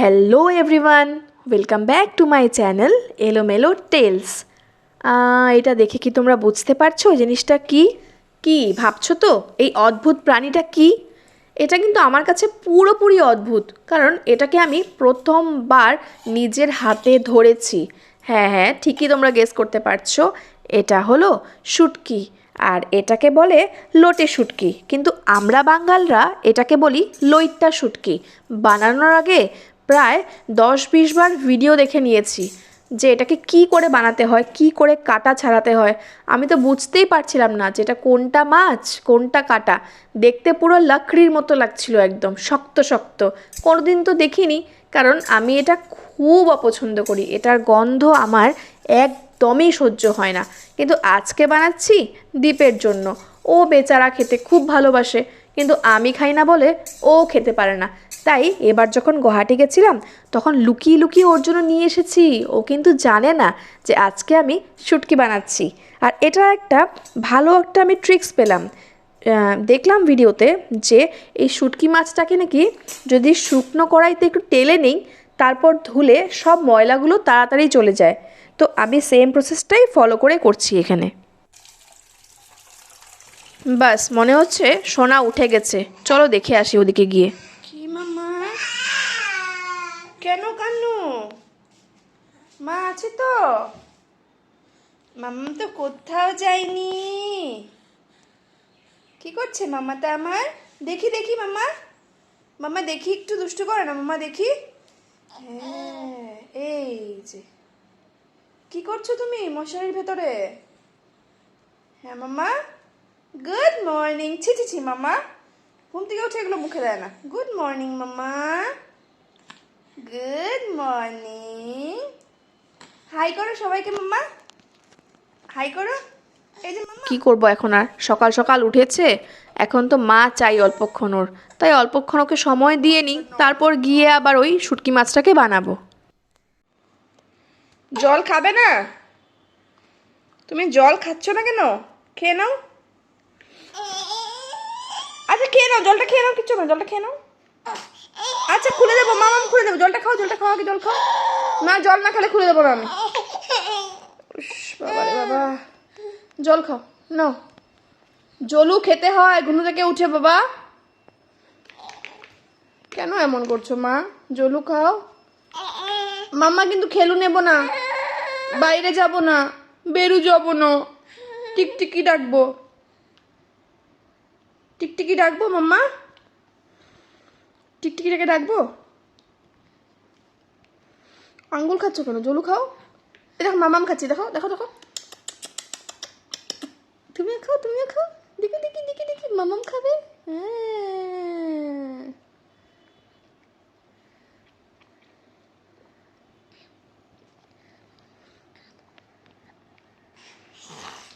Hello everyone welcome back to my channel Elomelo tales এটা দেখে কি তোমরা বুঝতে পারছ জিনিসটা কি? কি, ভাবছ তো? এই অদ্ভুত প্রাণীটা কি? এটা কিন্তু আমার কাছে পুরোপুরি অদ্ভুত, কারণ এটাকে আমি প্রথমবার নিজের হাতে ধরেছি। হ্যাঁ হ্যাঁ ঠিকই তোমরা গেস করতে পারছ। এটা হলো শুটকি, আর এটাকে বলে লোটে শুটকি। কিন্তু আমরা বাঙালরা এটাকে বলি লইট্টা শুটকি। বানানোর আগে প্রায় দশ বিশ বার ভিডিও দেখে নিয়েছি যে এটাকে কি করে বানাতে হয়, কি করে কাটা ছাড়াতে হয়। আমি তো বুঝতেই পারছিলাম না যে এটা কোনটা মাছ, কোনটা কাটা। দেখতে পুরো লাকড়ির মতো লাগছিল একদম, শক্ত শক্ত। কোনোদিন তো দেখিনি, কারণ আমি এটা খুব অপছন্দ করি। এটার গন্ধ আমার একদমই সহ্য হয় না। কিন্তু আজকে বানাচ্ছি দ্বীপের জন্য। ও বেচারা খেতে খুব ভালোবাসে। কিন্তু আমি খাই না বলে ও খেতে পারে না। তাই এবার যখন গুয়াহাটি গেছিলাম, তখন লুকিয়ে লুকিয়ে ওর জন্য নিয়ে এসেছি। ও কিন্তু জানে না যে আজকে আমি শুটকি বানাচ্ছি। আর এটা একটা ভালো একটা আমি ট্রিক্স পেলাম। দেখলাম ভিডিওতে যে এই শুটকি মাছটাকে নাকি যদি শুকনো কড়াইতে একটু টেলে নিই, তারপর ধুলে সব ময়লাগুলো তাড়াতাড়ি চলে যায়। তো আমি সেম প্রসেসটাই ফলো করে করছি এখানে। বাস, মনে হচ্ছে সোনা উঠে গেছে। চলো দেখে আসি ওদিকে গিয়ে। কি মামা কেন কান্নু? মা আছে তো। মাম্মা তো কোথাও যায়নি। কি করছে মামাটা আমার? দেখি দেখি মামা মামা দেখি একটু দুষ্টু করে না মামা দেখি। হ্যাঁ এই যে। কি করছ তুমি মশারির ভেতরে? হ্যাঁ মামা গুড মর্নিং ছি ছি ছি মামা। ঘুম থেকে উঠে এগুলো মুখে দেয় না। গুড মর্নিং মামা। গুড মর্নিং হাই করো সবাইকে মাম্মা হাই করো। এই যে মাম্মা কি করব এখন আর? সকাল সকাল উঠেছে। এখন তো মা চাই অল্পক্ষণ ওর। তাই অল্পক্ষণ ওকে সময় দিয়ে নিই। তারপর গিয়ে আবার ওই শুটকি মাছটাকে বানাবো। জল খাবে না? তুমি জল খাচ্ছ না কেন? খেয়ে নাও। খেয়ে নাও, জলটা খেয়ে নাও, কিচ্ছু না, জলটা খেয়ে নাও। আচ্ছা খুলে দেবো মামা খুলে দেবো, জলটা খাও জলটা খাও, আগে জল খাও। না, জল না খেলে খুলে দেবো না আমি। বাবা। জল খাও, নাও। জলু খেতে হয়, ঘুম থেকে উঠে বাবা। কেন এমন করছ, মা? জলু খাও। মাম্মা কিন্তু খেলু নেব না। বাইরে যাব না, বেরু যাব না। টিকটিকি ডাকবো। টিকটিকি ডাকবো মাম্মা? টিকটিকিটাকে ডাকবো? আঙ্গুল খাচ্ছ কেন? জলু খাও। এ দেখো মামাম খাচ্ছি দেখো দেখো দেখো। তুমিও খাও তুমিও খাও। দেখি দেখি দেখি দেখি মামাম খাবে?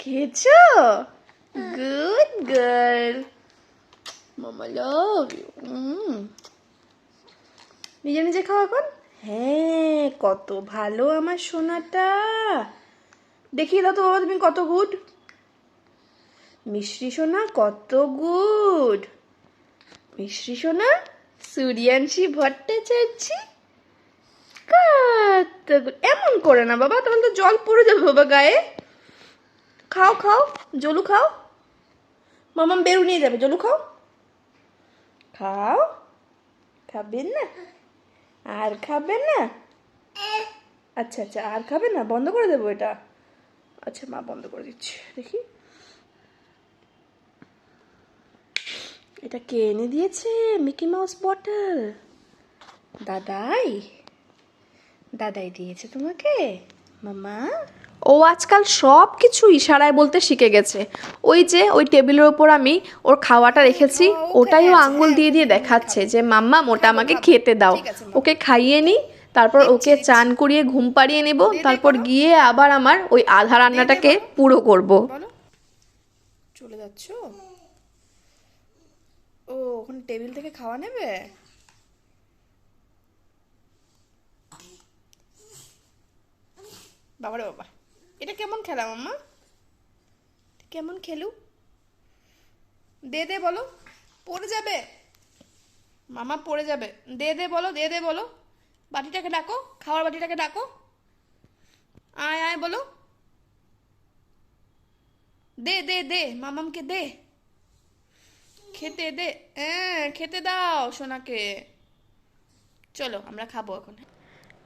খেয়েছো? গুড গার্ল মামা লাভ ইউ নিজে নিজে খাও এখন? হ্যাঁ কত ভালো আমার সোনাটা। দেখিয়ে দাও তো বাবা, তুমি কত গুড মিশ্রি সোনা কত গুড মিশ্রি সোনা, সূর্যাংশী ভট্টাচার্য? কত। এমন করে না বাবা তখন তো জল পড়ে যাবে বাবা গায়ে। খাও খাও, জলু খাও। মামাম বেরু নিয়ে যাবে, জলু খাও। খাও? খাবেন না? আর খাবে না? আচ্ছা আচ্ছা আর খাবে না? বন্ধ করে দেবো এটা। আচ্ছা মা, বন্ধ করে দিচ্ছি। দেখি। এটা কে এনে দিয়েছে? Mickey Mouse bottle. দাদাই? দাদাই দিয়েছে তোমাকে? মামা? ও আজকাল সব কিছু ইশারায় বলতে শিখে গেছে। ওই যে ওই টেবিলের ওপর আমি ওর খাওয়াটা রেখেছি ওটাই ও আঙ্গুল দিয়ে দিয়ে দেখাচ্ছে যে মাম্মা মোটা আমাকে খেতে দাও। ওকে খাইয়ে নিই তারপর ওকে চান করিয়ে ঘুম পাড়িয়ে নেব তারপর গিয়ে আবার আমার ওই আধা রান্নাটাকে পুরো করব। চলে যাচ্ছ? ও ওখানে টেবিল থেকে খাওয়া নেবে? বাবারে বাবা। এটা কেমন খেলা, মাম্মা? কেমন খেলু? দে দে, বলো। পড়ে যাবে। মামা পড়ে যাবে। দে দে, বলো, দে দে, বলো। বাটিটাকে ডাকো, খাওয়ার বাটিটাকে ডাকো। আয় আয়, বলো। দে দে দে মামামকে দে। খেতে দে। হ্যাঁ খেতে দাও সোনাকে। চলো, আমরা খাব এখন।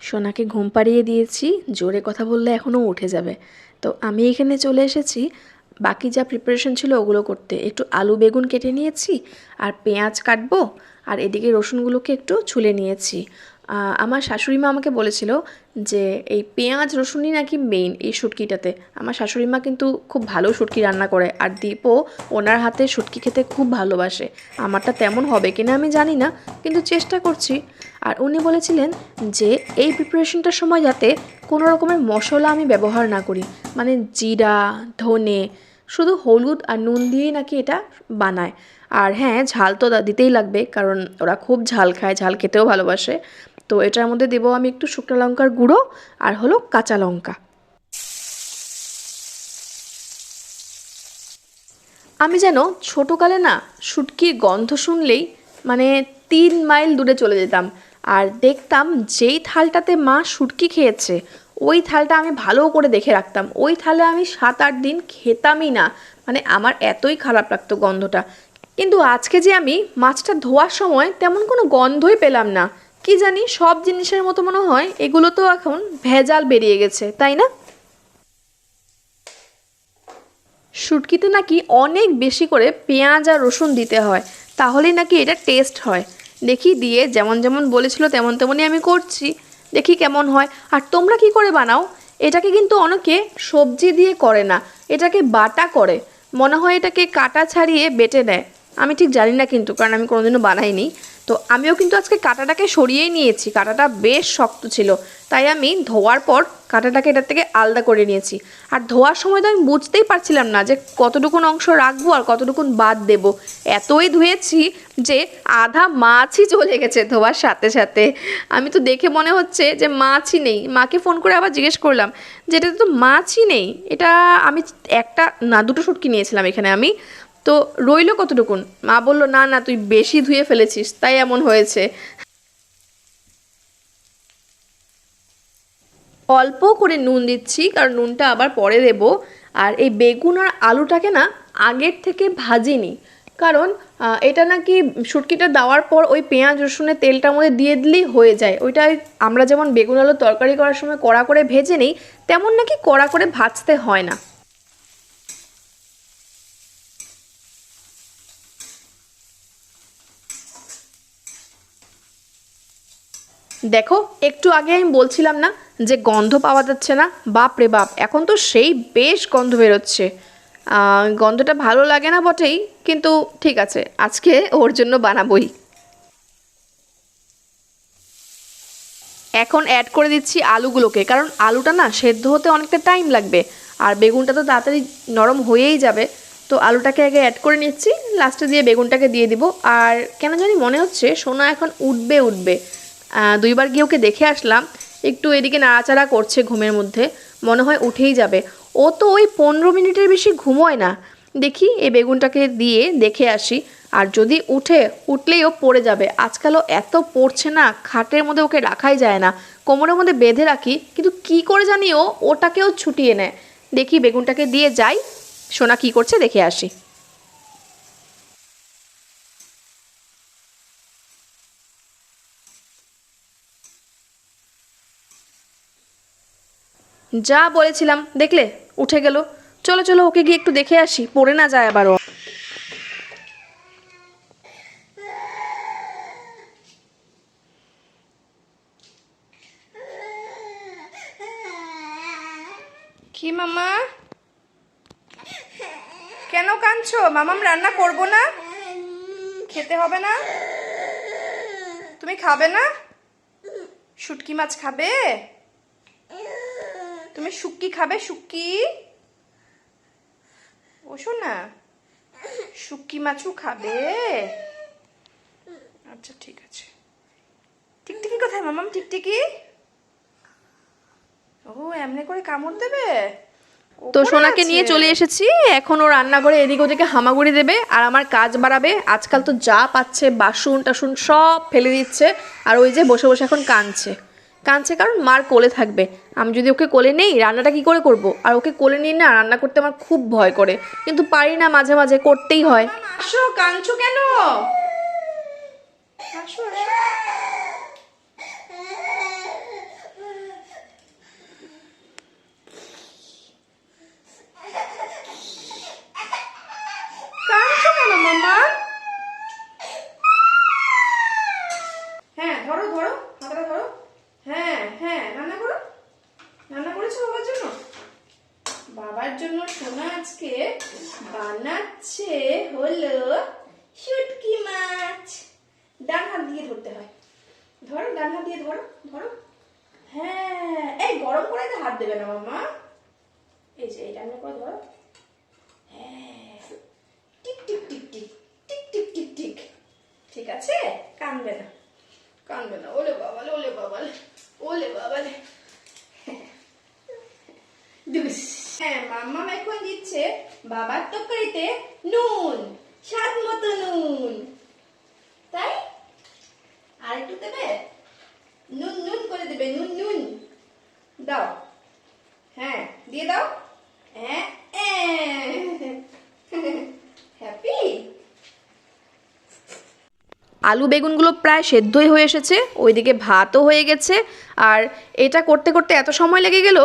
সোনাকে ঘুম পাড়িয়ে দিয়েছি, জোরে কথা বললে এখনও উঠে যাবে। তো আমি এখানে চলে এসেছি, বাকি যা প্রিপারেশন ছিল ওগুলো করতে। একটু আলু বেগুন কেটে নিয়েছি, আর পেঁয়াজ কাটবো, আর এদিকে রসুনগুলোকে একটু ছুলে নিয়েছি। আমার শাশুড়ি মা আমাকে বলেছিল যে এই পেঁয়াজ, রসুনই নাকি মেইন এই শুটকিটাতে। আমার শাশুড়ি মা কিন্তু খুব ভালো শুটকি রান্না করে আর দীপও ওনার হাতে শুটকি খেতে খুব ভালোবাসে। আমারটা তেমন হবে কিনা আমি জানি না, কিন্তু চেষ্টা করছি। আর উনি বলেছিলেন যে এই প্রিপারেশনটার সময় যাতে কোনো রকমের মশলা আমি ব্যবহার না করি মানে জিরা, ধনে, শুধু হলুদ আর নুন দিয়েই নাকি এটা বানায়। আর হ্যাঁ ঝাল তো দিতেই লাগবে, কারণ ওরা খুব ঝাল খায়, ঝাল খেতেও ভালোবাসে। তো এটার মধ্যে দেবো আমি একটু শুকনো লঙ্কার গুঁড়ো আর হলো কাঁচা লঙ্কা। আমি যেন ছোটোকালে না শুটকির গন্ধ শুনলেই মানে তিন মাইল দূরে চলে যেতাম আর দেখতাম যেই থালটাতে মা শুটকি খেয়েছে, ওই থালটা আমি ভালো করে দেখে রাখতাম। ওই থালে আমি সাত আট দিন খেতামই না মানে আমার এতই খারাপ লাগতো গন্ধটা। কিন্তু আজকে যে আমি মাছটা ধোয়ার সময় তেমন কোনো গন্ধই পেলাম না। কি জানি, সব জিনিসের মতো মনে হয় এগুলো তো এখন ভেজাল বেরিয়ে গেছে, তাই না? শুটকিতে নাকি অনেক বেশি করে পেঁয়াজ আর রসুন দিতে হয়, তাহলেই নাকি এটা টেস্ট হয়। দেখি দিয়ে যেমন যেমন বলেছিল তেমন তেমনই আমি করছি, দেখি কেমন হয়। আর তোমরা কি করে বানাও? এটাকে কিন্তু অনেকে সবজি দিয়ে করে না, এটাকে বাটা করে। মনে হয় এটাকে কাটা ছাড়িয়ে বেটে নেয়। আমি ঠিক জানি না কিন্তু, কারণ আমি কোনোদিনও বানাইনি। তো আমিও কিন্তু আজকে কাঁটাটাকে সরিয়েই নিয়েছি। কাঁটাটা বেশ শক্ত ছিল। তাই আমি ধোয়ার পর কাঁটাটাকে এটার থেকে আলাদা করে নিয়েছি। আর ধোয়ার সময় তো আমি বুঝতেই পারছিলাম না যে কতটুকুন অংশ রাখব আর কতটুকুন বাদ দেব। এতই ধুয়েছি যে আধা মাছই চলে গেছে ধোয়ার সাথে সাথে। আমি তো দেখে মনে হচ্ছে যে মাছই নেই। মাকে ফোন করে আবার জিজ্ঞেস করলাম যে এটাতে তো মাছই নেই। এটা আমি একটা, না, দুটো শুটকি নিয়েছিলাম এখানে আমি। তো রইল কতটুকুন? মা বলল, না না, তুই বেশি ধুয়ে ফেলেছিস, তাই এমন হয়েছে। অল্প করে নুন দিচ্ছি, কারণ নুনটা আবার পরে দেব। আর এই বেগুন আর আলুটাকে না আগের থেকে ভাজিনি, কারণ এটা নাকি শুটকিটা দেওয়ার পর ওই পেঁয়াজ, রসুনের তেলটার মধ্যে দিয়ে দিলেই হয়ে যায়। ওইটা আমরা যেমন বেগুন আলু তরকারি করার সময় কড়া করে ভেজে নিই, তেমন নাকি কড়া করে ভাজতে হয় না। দেখো, একটু আগে আমি বলছিলাম না যে গন্ধ পাওয়া যাচ্ছে না? বাপ রে বাপ, এখন তো সেই বেশ গন্ধ বেরোচ্ছে। গন্ধটা ভালো লাগে না বটেই, কিন্তু ঠিক আছে, আজকে ওর জন্য বানাবোই। এখন অ্যাড করে দিচ্ছি আলুগুলোকে, কারণ আলুটা না সেদ্ধ হতে অনেকটা টাইম লাগবে, আর বেগুনটা তো তাড়াতাড়ি নরম হয়েই যাবে। তো আলুটাকে আগে অ্যাড করে নিচ্ছি লাস্টে দিয়ে বেগুনটাকে দিয়ে দিব। আর কেন জানি মনে হচ্ছে সোনা এখন উঠবে উঠবে। দুইবার গিয়ে ওকে দেখে আসলাম। একটু এদিকে নাড়াচাড়া করছে ঘুমের মধ্যে। মনে হয় উঠেই যাবে। ও তো ওই পনেরো মিনিটের বেশি ঘুমোয় না। দেখি এই বেগুনটাকে দিয়ে দেখে আসি। আর যদি উঠে, উঠলেই ও পড়ে যাবে। আজকালও এত পড়ছে না, খাটের মধ্যে ওকে রাখাই যায় না। কোমরের মধ্যে বেঁধে রাখি, কিন্তু কি করে জানি ও, ওটাকেও ছুটিয়ে নেয়। দেখি বেগুনটাকে দিয়ে যাই। সোনা কি করছে দেখে আসি। যা বলেছিলাম, দেখলে? উঠে গেল। চলো চলো, ওকে গিয়ে একটু দেখে আসি। পড়ে না যায় আবার ও কি মামা? কেন কাঁদছো? মামাম রান্না করব না? খেতে হবে না? তুমি খাবে না? শুটকি মাছ খাবে? তুমি শুক্কি খাবে? শুক্কি? ওসো না। শুক্কি মাছও খাবে? আচ্ছা ঠিক আছে। টিকটিকি কোথায় মামাম টিকটিকি? ও এমনি করে কামড় দেবে? তো সোনাকে নিয়ে চলে এসেছি। এখন ও রান্নাঘরে এদিক ওদিকে হামাগুড়ি দেবে আর আমার কাজ বাড়াবে। আজকাল তো যা পাচ্ছে বাসন টাসন সব ফেলে দিচ্ছে। আর ওই যে বসে বসে এখন কাঁদছে। কাঁদছে কারণ মার কোলে থাকবে। আমি যদি ওকে কোলে নেই, রান্নাটা কি করে করব? আর ওকে কোলে নিয়ে না রান্না করতে আমার খুব ভয় করে। কিন্তু পারি না মাঝে মাঝে, করতেই হয়। আসো, কাঁদছো কেন? আসো আসো কাঁদছো কেন মামা হ্যাঁ ধরো ধরো হাতটা ধরো হ্যাঁ হ্যাঁ রান্না করো রান্না করেছ বাবার জন্য বাবার জন্য সোনা আজকে বানাচ্ছে হলো শুটকি মাছ ডান হাত দিয়ে ধরতে হয় ধরো ডান হাত দিয়ে ধরো ধরো হ্যাঁ করে হাত দেবে না মামা এই যে এটা আমি করে ধরো। হ্যাঁ। Tick tick tick tick tick tick tick tick. ঠিক আছে? কানবে না। কানবে না। ওলে বাবালে ওলে বাবালে ওলে বাবালে। হ্যাঁ মাম্মা এখন দিচ্ছে বাবার তরকারিতে নুন, স্বাদ মতো নুন তাই আর একটু দেবে নুন নুন করে দেবে নুন নুন দাও হ্যাঁ দিয়ে দাও হ্যাঁ হ্যাপি আলু বেগুনগুলো প্রায় সেদ্ধই হয়ে এসেছে, ওইদিকে ভাতও হয়ে গেছে। আর এটা করতে করতে এত সময় লেগে গেল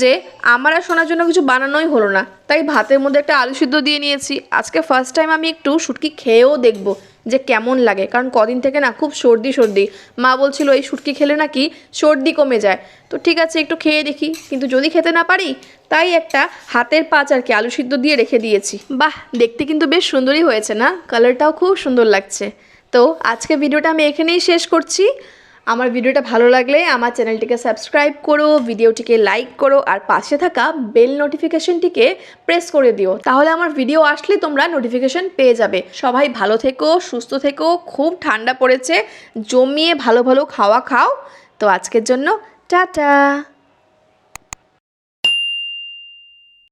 যে আমার আর শোনার জন্য কিছু বানানোই হলো না। তাই ভাতের মধ্যে একটা আলু সিদ্ধ দিয়ে নিয়েছি। আজকে ফার্স্ট টাইম আমি একটু শুটকি খেয়েও দেখব যে কেমন লাগে। কারণ কদিন থেকে না খুব সর্দি সর্দি। মা বলছিল, এই শুটকি খেলে নাকি সর্দি কমে যায়। তো ঠিক আছে, একটু খেয়ে দেখি। কিন্তু যদি খেতে না পারি, তাই একটা হাতের পাঁচ আর কি আলু সিদ্ধ দিয়ে রেখে দিয়েছি। বাহ, দেখতে কিন্তু বেশ সুন্দরই হয়েছে না? কালারটাও খুব সুন্দর লাগছে। তো আজকে ভিডিওটা আমি এখানেই শেষ করছি। আমার ভিডিওটা ভালো লাগলে আমার চ্যানেলটিকে সাবস্ক্রাইব করো, ভিডিওটিকে লাইক করো, আর পাশে থাকা বেল নোটিফিকেশনটিকে প্রেস করে দিও। তাহলে আমার ভিডিও আসলে তোমরা নোটিফিকেশন পেয়ে যাবে। সবাই ভালো থেকো, সুস্থ থেকো, খুব ঠান্ডা পড়েছে, জমিয়ে ভালো ভালো খাওয়া খাও। তো আজকের জন্য, টাটা!